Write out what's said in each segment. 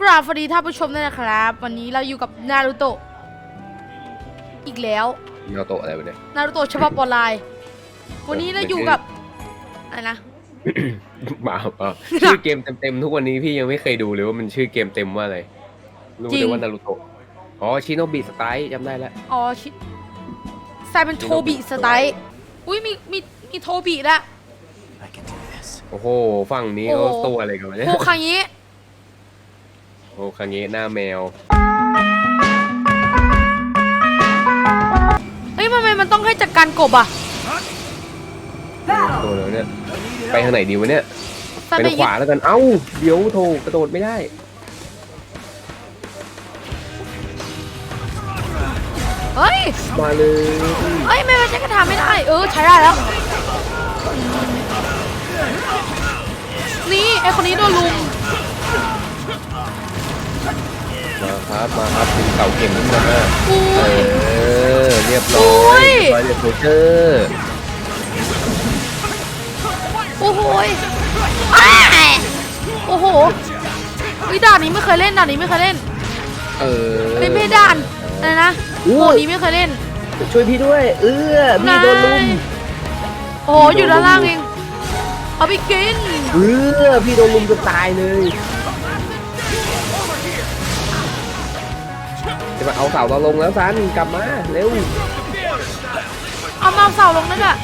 กราบสวัสดีท่านผู้ชมด้วยนะครับ วันนี้เราอยู่กับนารูโตะอีกแล้วเนาโตะอะไรวะเนี่ย นารูโตะฉบับออนไลน์ วันนี้เราอยู่กับอะไรนะ เปล่าเปล่าชื่อเกมเต็มๆทุกวันนี้พี่ยังไม่เคยดูเลยว่ามันชื่อเกมเต็มว่าอะไร รู้จริแต่ง ว่านารูโตะ อ๋อชิโนบิสไตล์จำได้แล้ว อ๋อชิใส่เป็นโทบิสไตล์อุ้ยมีมีมีโทบิละ I can do this. โอ้โห ฝั่งนี้โอ้เขาตัวอะไรกันวะเนี่ย โคคังนี้โอ้คังเงะหน้าแมว เฮ้ยทำไมมันต้องให้จัดการกบอะตัวแล้วเนี่ย ไปทางไหนดีวะเนี่ยใส่ไปไปทางขวาแล้วกัน เอ้า เดี๋ยวโถกระโดดไม่ได้เฮ้ย มาเลยเฮ้ย ไม่ไม่ใช้กระถาไม่ได้ เออ ใช้ได้แล้ว นี่ไอคนนี้โดนลุม มาครับมาครับถึงเต่าเข็มขึ้นมาอุ้เอยอเรียบร้โอ้อยยเรียบร้อยเลยโคเชอร์โอ้โหยอ้ายโอ้โหวิด่านนี้ไม่เคยเล่นด่านนี้ไม่เคยเล่น เออเป็นไม่ด่านอะไรนะอู้โหมดนี้ไม่เคยเล่น ช่วยพี่ด้วย เออพี่โดนลุมโอ้โหอยู่ด้านล่างเองเอาไปกินเออพี่โดนลุมจนตายเลย จะมาเอาเสาเราลงแล้วซันกลับมาเร็วเอามาเสาลงนั่นแหละ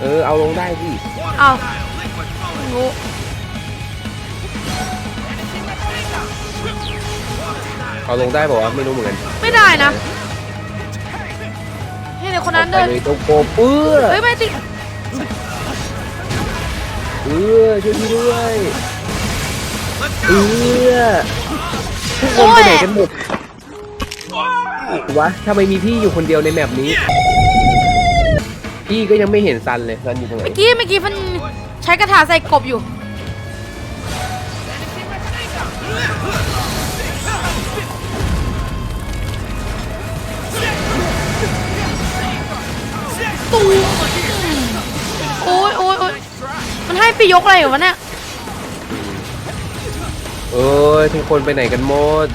เออเอาลงได้สิเอางูเอาลงได้บอกว่าวะไม่รู้เหมือนกันไม่ได้นะให้เด็กคนนั้นไปเดินเลยโตโกเปื้อเฮ้ยไม่ติดเออช่วยพี่ด้วยเออทุกคนไปไหนกันหมด วะทำไมมีพี่อยู่คนเดียวในแมปนี้ พี่ก็ยังไม่เห็นซันเลยซันอยู่ตรงไหน เมื่อกี้เมื่อกี้มันใช้กระถาใส่กบอยู่ ตูมโอ้ยโอ้ยโอ้ยมันให้ไปยกอะไรเหรอวะเนี่ย เอ้ยทุกคนไปไหนกันหมด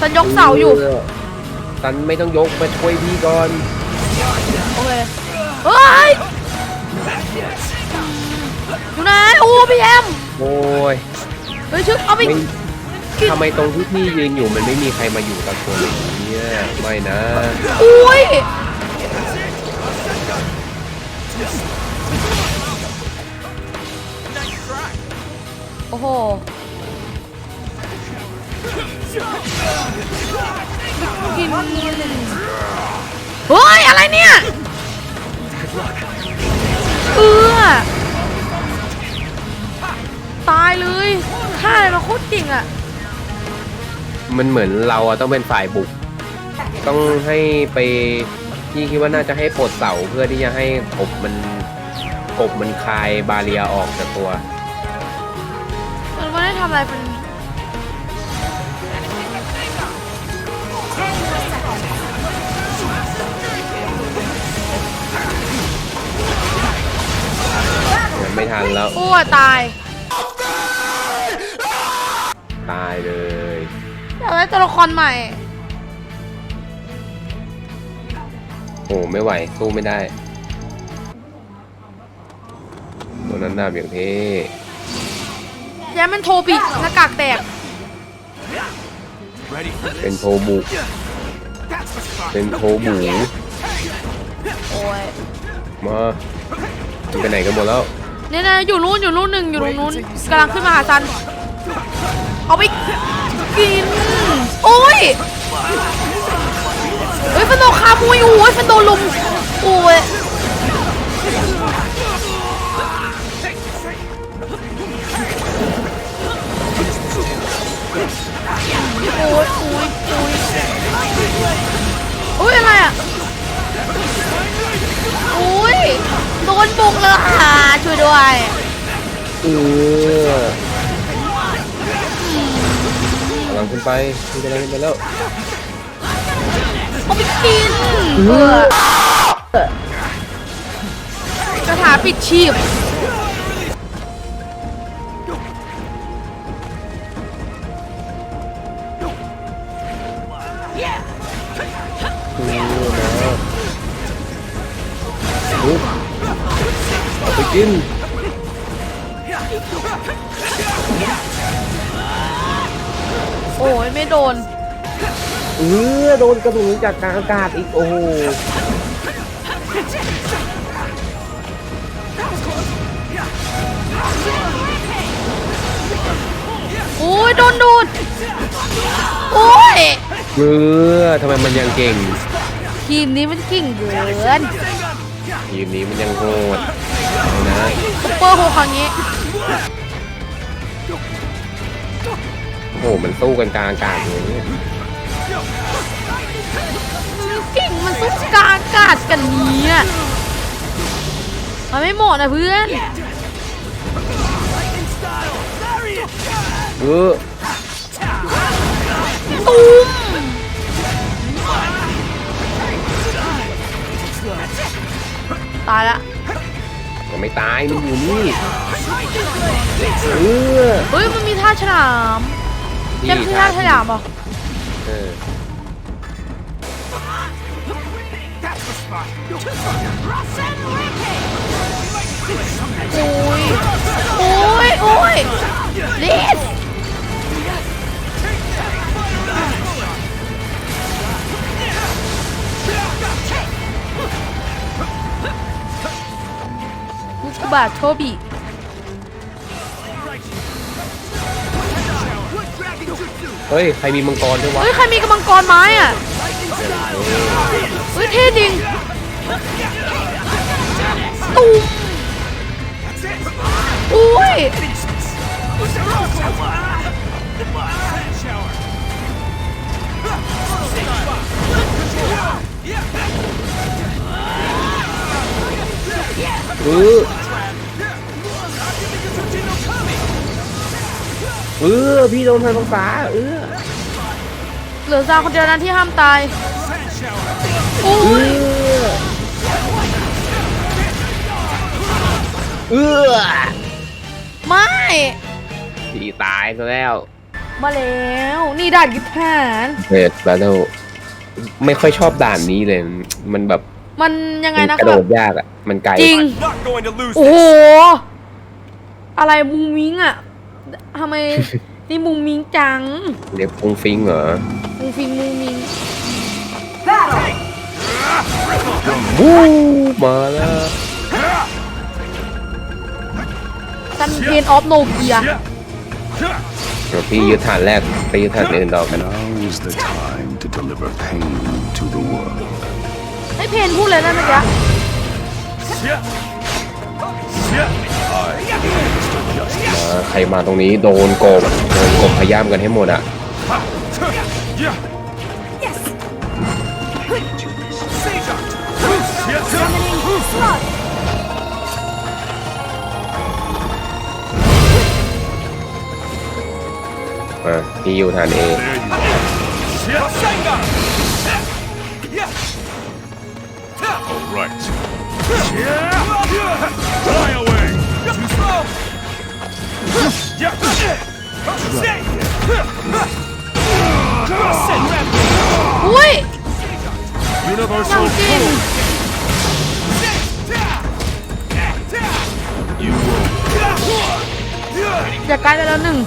ฉันยกเสาอยู่ ซันไม่ต้องยกมาช่วยพี่ก่อนโอเคเฮ้ยอยู่ไหนโอ้พี่แอมโอ้ยเฮ้ยชึกเอาไปไม่กินทำไมตรงที่พี่ยืนอยู่มันไม่มีใครมาอยู่กับตัวเลยเนี่ยไม่นะอุ้ย เนี่ยเออตายเลยฆ่าอะไรมาโคตรจริงอะ มันเหมือนเราอะต้องเป็นฝ่ายบุก ต้องให้ไปพี่คิดว่าน่าจะให้ปลดเสาเพื่อที่จะให้กบมันกบมันคลายบาเรียออกจากตัว มันไม่ได้ทำอะไรเป็น ไม่ทันแล้วโอ้ยตายตายเลยอยากได้ตัวละครใหม่ โอ้ไม่ไหวสู้ไม่ได้ตัวนั้นหน้าอย่างเท่แย้มเป็นโทบิหน้ากากแตก Ready for เป็น this? โทบุเป็นโทบูโอ้ยมามันไปไหนกันหมดแล้ว เนี่ยนะอยู่นู้นอยู่นู้นหนึ่งอยู่ตรงนู้นกำลังขึ้นมาหาซันเอาไปกินโอ้ยเฮ้ยฟันโดคามุยโอ้ยฟันโดลุมโอ้ยโอ้ยโอ้ยโอ้ยโอ้ยอะไรอะโอ้ย โดนบุกเลยอะช่วยด้วย เออกำลังขึ้นไปขึ้นไปแล้วขึ้นไปแล้วเอาไปกินเออกระถาปิดชีพ กินโอ้ยไม่โดน เออโดนกระสุนจากกลางอากาศอีกโอ้โหโอ้ยโดนดูด โอ้ย เออทำไมมันยังเก่ง ทีมนี้มันเก่งเกิน ทีมนี้มันยังโหดเอา นะซุปเปอร์โฮครั้งนี้โอ้โหมันสู้กันกลางอากาศเลยเนี่ยเก่งมันสู้กลางอากาศกันเนี้ยมันไม่เหมาะนะเพื่อนเออตูมตายละ ยังไม่ตายมันอยู่นี่เออเฮ้ยมันมีท่าฉลามยังคือท่าฉลามเหรอเออโอ้ยโอ้ยโอ้ยลิส ลูกบาทโทบีเฮ้ย ใครมีมังกรด้วยวะ เฮ้ยใครมีกำมังกรไม้อะเฮ้ยเท่จริงตูมอุ้ย เออเออพี่โดนไฟฟ้าเออเหลือซาคนเดียวนั้นที่ห้ามตายเออุ้ยอเออไม่พี่ตายซะแล้ว มาแล้วนี่ด่านกิฐานเรดบา t เ e ไม่ค่อยชอบด่านนี้เลย มันแบบ มันยังไงมันนะกระแบโดบดยากอะ มันไกล จริง Not going to lose โอ้โห this. อะไรมุงมิงอะทำไม นี่มุงมิงจังเรียกฟุ้งฟิงเหรอ มุงฟิงมุงมิง วู้มาแล้วซันเพนออฟโนเกีย เดี๋ยวพี่ยึดฐานแรกไปยึดฐานอื่นต่อกัน Now is the time to deliver pain to the world. ให้เพนพูดเลยนะเมื่อกี้มาใครมาตรงนี้โดนโกบโดนโกบพยายามกันให้หมดอะมาพี่อยู่ฐานเอ All right. Fly away. Too slow. Send rapid. อุ้ย Universal จริงอย่าใกล้ไปแล้วหนึ่ง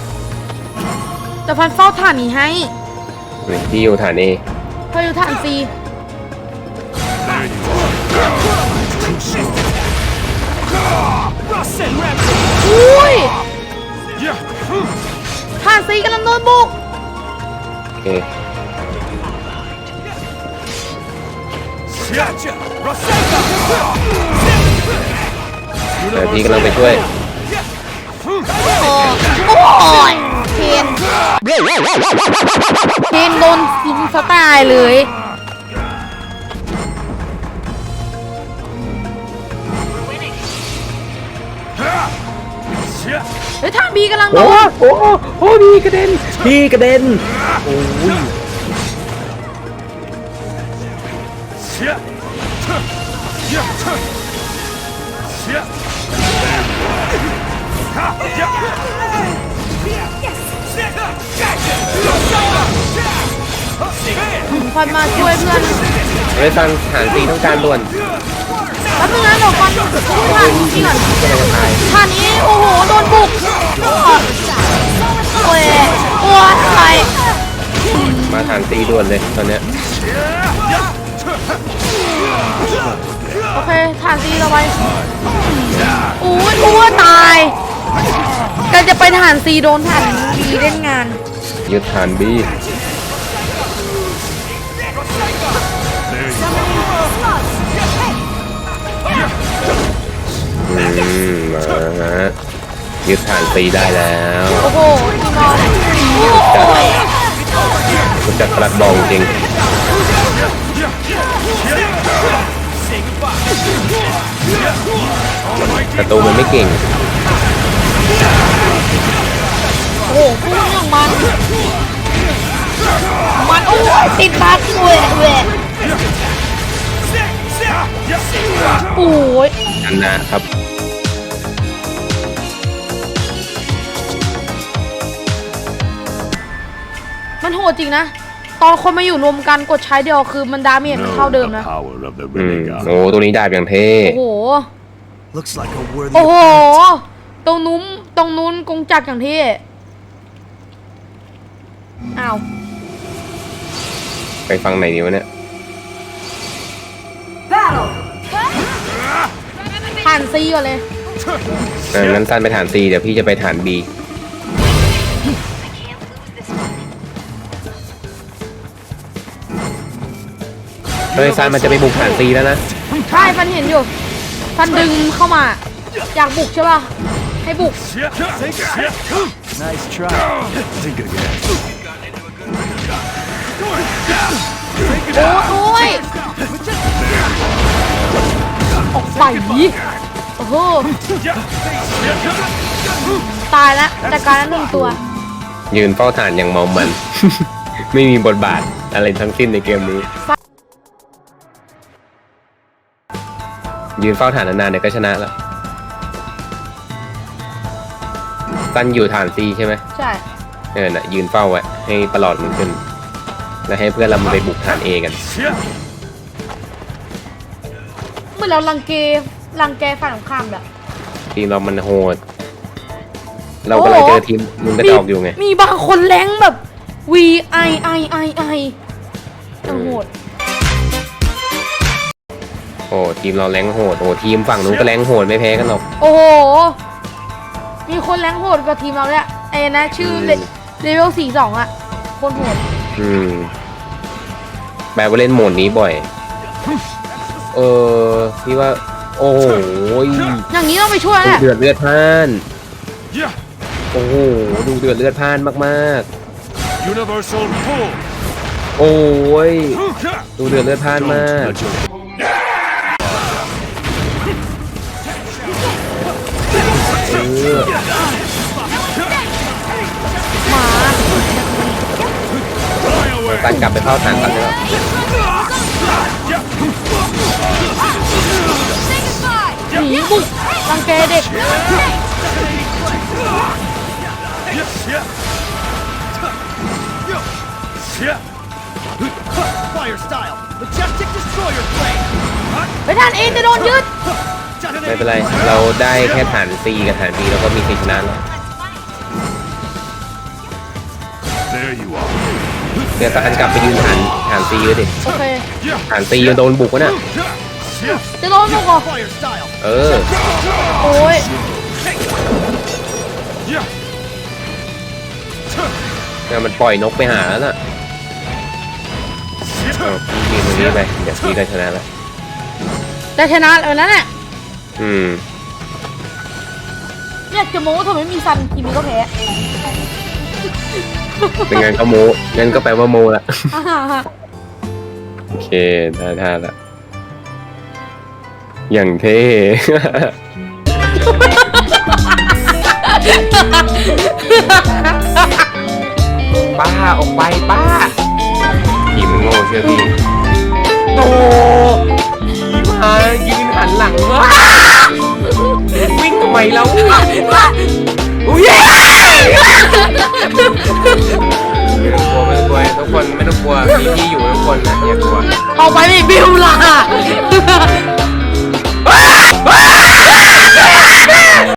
แต่พันเฝ้าฐานนี้ให้นี่พี่อยู่ฐานเอเพราะอยู่ฐานซี Send rapid. อุ้ยฐานซีกำลังโดนบุก โอเค Gotcha. Rasengan. เดี๋ยวพี่กำลังไปช่วย โอ้โอ้ยเพนเพนโดนลุมสไตล์เลย เฮ้ยทางบีกำลังโดโอ้นโอ้โอ้พี่กระเด็นพี่กระเด็นโอ้ยควันมาช่วยเพื่อนเฮ้ยตังฐานซีต้องการด่วน แป๊บนึงนะเดี๋ยวฟันผ่านนี่ก่อนก็เลยจะตายผ่านนี้โอ้โหโดนบุกโอ้ยโอ้ยอะไรมาฐานตีด่วนเลยตอนเนี้ยโอเคฐานซีเราไปอู้ยอู้ตายกันจะไปฐานซีโดนฐานบีเล่นงานยึดฐานบี มมาฮะยึดฐานตีได้แล้วโอ้โหพี่นอนโอ้ยรู้จักกระบองจริงศัตรูมันไม่เก่ง โอ้โหพูดอย่างมัน มันโอ้ยติดบักเว้ยเว้ย โอ้ยชนะครับ มันโหดจริงนะ ตอนคนมาอยู่รวมกันกดใช้เดียวคือมันดาเมจมันเท่าเดิม the นะ power of the อืม renegade. โอ้ตัวนี้ดาบอย่างเท่ โอ้โห Looks like a worthy โอ้โห ตรงนู้นตรงนู้นกงจักรอย่างที่ อ้าว ไปฟังไหนดีวะเนี่ย ผ่านซีก่อนเลย เอองั้นสั้นไปฐานซีเดี๋ยวพี่จะไปฐานบีเฮ้ยสั้นมันจะไปบุกฐานซีแล้วนะ ใช่ฟันเห็นอยู่ฟันดึงเข้ามา อยากบุกใช่ป่ะ ให้บุก Nice try. Think again. โอ้โอ้ยออกไปโอ้โหตายแล้วจากการนั้นหนึ่งตัว ยืนเฝ้าฐานอย่างเมามัน ไม่มีบทบาทอะไรทั้งสิ้นในเกมนี้ ยืนเฝ้าฐานนานๆเดี๋ยวก็ชนะแล้วสั้นอยู่ฐานซีใช่ไหมใช่ เออน่ะยืนเฝ้าไว้ให้ประหลอดมันขึ้น แล้วให้เพื่อนเรามาไปบุกฐานเอกัน เมื่อเราลังเกลังแกฝ่ายของข้ามแบบทีมเรามันโหด เรากำลังเจอทีมมึงกระจอกอยู่ไง มีบางคนแรงแบบ V I I I I จังโหดโอ้ทีมเราแรงโหดโอ้ทีมฝั่งนู้นก็แรงโหดไม่แพ้กันหรอก โอ้โห มีคนแรงโหดกว่าทีมเราเนี่ยไอ้นะชื่อเลเลเวลสี่สองอะคนโหด อืมแปลว่าเล่นโหมดนี้บ่อย เออพี่ว่า โอ้โหอย่างนี้ต้องไปช่วยดูแหละเดือดเลือดพล่าน Yeah. โอ้โหดูเดือดเลือดพล่านมาก Universal pull. ๆโอ้ยดูเดือดเลือดพล่านมาก Touch it. เออ ตันกลับไปเข้าฐานกันแล้วหนีบุกรังแกเด็ก Fire style. Majestic destroyer blade. ไปทานเองจะโดนยึด ไม่เป็นไร เราได้แค่ฐาน C กับฐาน B แล้วก็มีชัยชนะแล้ว There you are. เดี๋ยวตันกลับไปยืนฐานฐาน C เลยดิโอเคฐาน C ยังโดนบุกวะน่ะจะโดนบุกเหรอ Fire style. เออโอ้ยเนี่ยมันปล่อยนกไปหาแล้วน่ะเอาพี่ยืนตรงนี้ไปเดี๋ยวพี่ก็ชนะแล้วได้ชนะแล้วนั่นแหละอืมเนี่ยจะโม้ทำไมไม่มีซันทีมนี้ก็แพ้ เป็นงานก็โมงั้นก็แปลว่าโมละอ่าฮะฮะโอเคได้ท่าละ อย่างเท่ป้าออกไปป้าทีมโง่เชื่อพี่โอ้พี่มายืนหันหลังวะวิ่งทำไมเราอุ้ย ไม่ต้องกลัวไม่ต้องกลัวทุกคนไม่ต้องกลัวมีพี่อยู่ทุกคนนะอย่ากลัวเอาไปดิบิวล่ะ